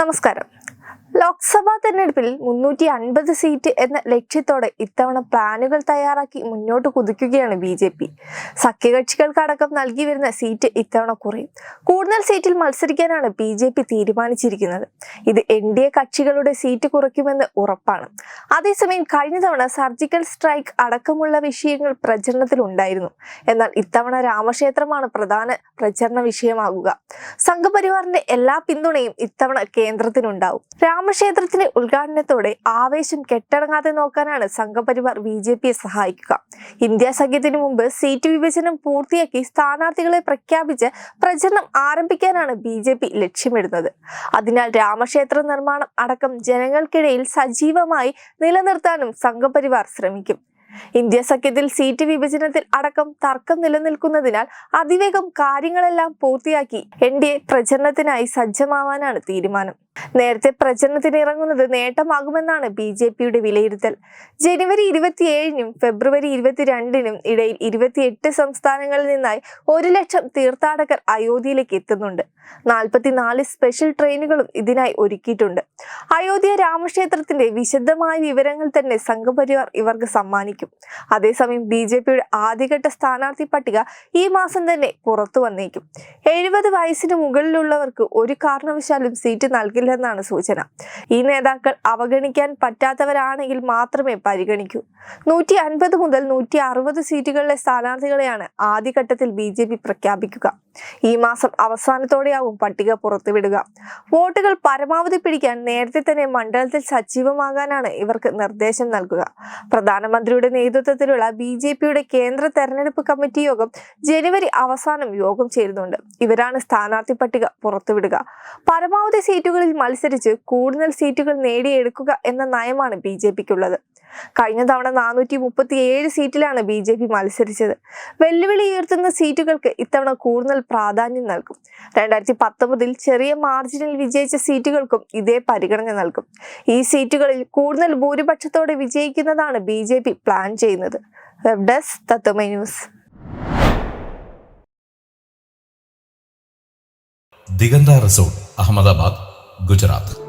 നമസ്കാരം. ലോക്സഭാ തെരഞ്ഞെടുപ്പിൽ മുന്നൂറ്റി അൻപത് സീറ്റ് എന്ന ലക്ഷ്യത്തോടെ ഇത്തവണ പ്ലാനുകൾ തയ്യാറാക്കി മുന്നോട്ട് കുതിക്കുകയാണ് ബി ജെ പി. സഖ്യകക്ഷികൾക്കടക്കം നൽകി വരുന്ന സീറ്റ് ഇത്തവണ കുറയും. കൂടുതൽ സീറ്റിൽ മത്സരിക്കാനാണ് ബി ജെ പി തീരുമാനിച്ചിരിക്കുന്നത്. ഇത് എൻ ഡി എ കക്ഷികളുടെ സീറ്റ് കുറയ്ക്കുമെന്ന് ഉറപ്പാണ്. അതേസമയം കഴിഞ്ഞ തവണ സർജിക്കൽ സ്ട്രൈക്ക് അടക്കമുള്ള വിഷയങ്ങൾ പ്രചരണത്തിലുണ്ടായിരുന്നു എന്നാൽ ഇത്തവണ രാമക്ഷേത്രമാണ് പ്രധാന പ്രചരണ വിഷയമാകുക. സംഘപരിവാറിന്റെ എല്ലാ പിന്തുണയും ഇത്തവണ കേന്ദ്രത്തിനുണ്ടാവും. രാമക്ഷേത്രത്തിന്റെ ഉദ്ഘാടനത്തോടെ ആവേശം കെട്ടടങ്ങാതെ നോക്കാനാണ് സംഘപരിവാർ ബി ജെ പിയെ സഹായിക്കുക. ഇന്ത്യ സഖ്യത്തിനു മുമ്പ് സീറ്റ് വിഭജനം പൂർത്തിയാക്കി സ്ഥാനാർത്ഥികളെ പ്രഖ്യാപിച്ച് പ്രചരണം ആരംഭിക്കാനാണ് ബി ജെ പി ലക്ഷ്യമിടുന്നത്. അതിനാൽ രാമക്ഷേത്ര നിർമ്മാണം അടക്കം ജനങ്ങൾക്കിടയിൽ സജീവമായി നിലനിർത്താനും സംഘപരിവാർ ശ്രമിക്കും. ഇന്ത്യ സഖ്യത്തിൽ സീറ്റ് വിഭജനത്തിൽ അടക്കം തർക്കം നിലനിൽക്കുന്നതിനാൽ അതിവേഗം കാര്യങ്ങളെല്ലാം പൂർത്തിയാക്കി എൻ ഡി എ പ്രചരണത്തിനായി സജ്ജമാവാനാണ് തീരുമാനം. നേരത്തെ പ്രചരണത്തിന് ഇറങ്ങുന്നത് നേട്ടമാകുമെന്നാണ് ബി ജെ പിയുടെ വിലയിരുത്തൽ. ജനുവരി ഇരുപത്തിയേഴിനും ഫെബ്രുവരി ഇരുപത്തിരണ്ടിനും ഇടയിൽ ഇരുപത്തിയെട്ട് സംസ്ഥാനങ്ങളിൽ നിന്നായി ഒരു ലക്ഷം തീർത്ഥാടകർ അയോധ്യയിലേക്ക് എത്തുന്നുണ്ട്. നാൽപ്പത്തിനാല് സ്പെഷ്യൽ ട്രെയിനുകളും ഇതിനായി ഒരുക്കിയിട്ടുണ്ട്. അയോധ്യ രാമക്ഷേത്രത്തിന്റെ വിശദമായ വിവരങ്ങൾ തന്നെ സംഘപരിവാർ ഇവർക്ക് സമ്മാനിക്കും. അതേസമയം ബി ജെ പിയുടെ ആദ്യഘട്ട സ്ഥാനാർത്ഥി പട്ടിക ഈ മാസം തന്നെ പുറത്തു വന്നേക്കും. എഴുപത് വയസ്സിന് മുകളിലുള്ളവർക്ക് ഒരു കാരണവശാലും സീറ്റ് നൽകില്ലെന്നാണ് സൂചന. ഈ നേതാക്കൾ അവഗണിക്കാൻ പറ്റാത്തവരാണെങ്കിൽ മാത്രമേ പരിഗണിക്കൂ. നൂറ്റി അൻപത് മുതൽ നൂറ്റി അറുപത് സീറ്റുകളിലെ സ്ഥാനാർത്ഥികളെയാണ് ആദ്യഘട്ടത്തിൽ ബി ജെ പി പ്രഖ്യാപിക്കുക. ഈ മാസം അവസാനത്തോടെയാവും പട്ടിക പുറത്തുവിടുക. വോട്ടുകൾ പരമാവധി പിടിക്കാൻ നേരത്തെ തന്നെ മണ്ഡലത്തിൽ സജീവമാകാനാണ് ഇവർക്ക് നിർദ്ദേശം നൽകുക. പ്രധാനമന്ത്രിയുടെ നേതൃത്വത്തിലുള്ള ബി ജെ പിയുടെ കേന്ദ്ര തെരഞ്ഞെടുപ്പ് കമ്മിറ്റി യോഗം ജനുവരി അവസാനം യോഗം ചേരുന്നുണ്ട്. ഇവരാണ് സ്ഥാനാർത്ഥി പട്ടിക പുറത്തുവിടുക. പരമാവധി സീറ്റുകളിൽ മത്സരിച്ച് കൂടുതൽ സീറ്റുകൾ നേടിയെടുക്കുക എന്ന നയമാണ് ബി ജെ പിക്കുള്ളത്. കഴിഞ്ഞ തവണ നാനൂറ്റി മുപ്പത്തി ഏഴ് സീറ്റിലാണ് ബി ജെ പി മത്സരിച്ചത്. വെല്ലുവിളി ഉയർത്തുന്ന സീറ്റുകൾക്ക് ഇത്തവണ കൂടുതൽ പ്രാധാന്യം നൽകും. രണ്ടായിരത്തി പത്തൊമ്പതിൽ ചെറിയ മാർജിനിൽ വിജയിച്ച സീറ്റുകൾക്കും ഇതേ പരിഗണന നൽകും. ഈ സീറ്റുകളിൽ കൂടുതൽ ഭൂരിപക്ഷത്തോടെ വിജയിക്കുന്നതാണ് ബി ജെ പി പ്ലാൻ ചെയ്യുന്നത്. Web desk Tatwamayi news Diganta resort Ahmedabad. Gujarat.